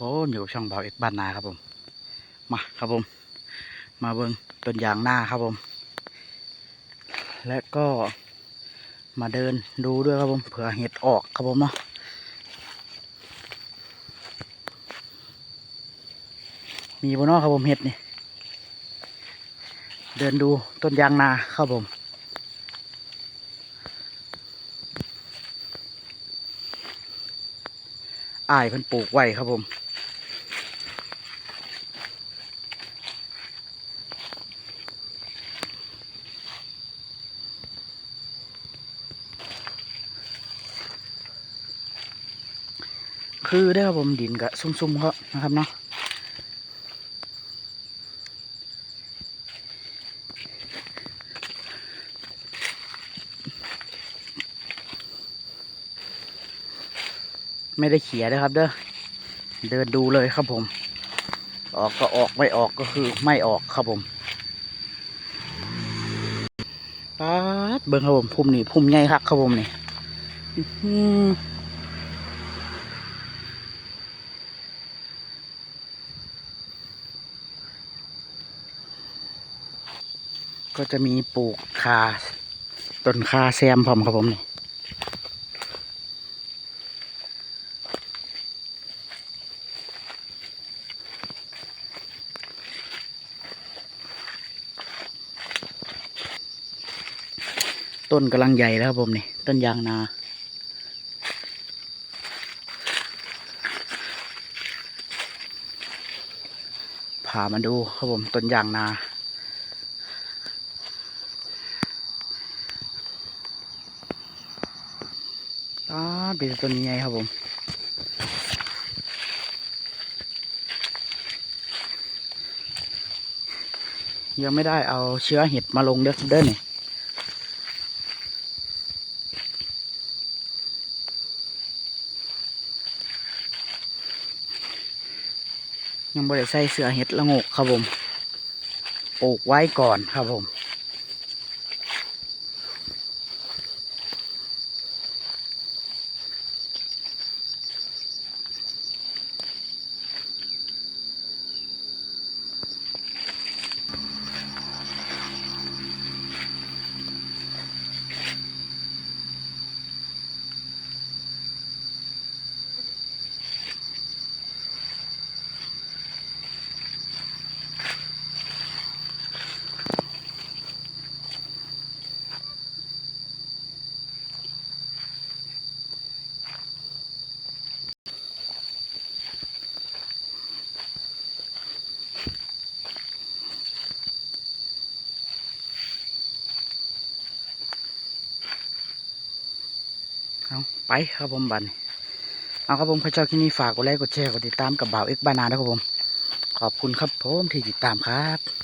ผมอยู่ช่องเบาเอกบ้านนาครับผม มาครับผม มาเบิ่งต้นยางหน้าครับผม และก็มาเดินดูด้วยครับผมเผื่อเห็ดออกครับผมเนาะมีบนนอกครับผมเห็ดนี่เดินดูต้นยางนาครับผมอ้ายเพิ่นปลูกไว้ครับผม คือได้อครับผมดินกะซุ่มๆเขานะครับเนาะไม่ได้เขียนะครับเด้อเดินดูเลยครับผม ออกก็ออกไม่ออกก็คือไม่ออกครับผมป๊าดเบิ่งครับผมพุ่มนี่พุ่มใหญ่ครับครับผมนี่อื้อหือ ก็จะมีปลูกคาต้นคาแซมพร้อมครับผมนี่ต้นกำลังใหญ่แล้วครับผมนี่ต้นยางนาพามาดูครับผมต้นยางนา อ่าเป็นต้นใหญ่ครับผมยังไม่ได้เอาเชื้อเห็ดมาลงเด้อเด้อนี่ยังไม่ได้ใส่เสื้อเห็ดละโงกครับผม ปลูกไว้ก่อนครับผม เอาไปครับผมบันเอาครับผมพระเจ้าที่นี่ฝากกดไลค์กดแชร์กดติดตามกับบ่าวเอ็กบานานะครับผม ขอบคุณครับผมที่ติดตามครับ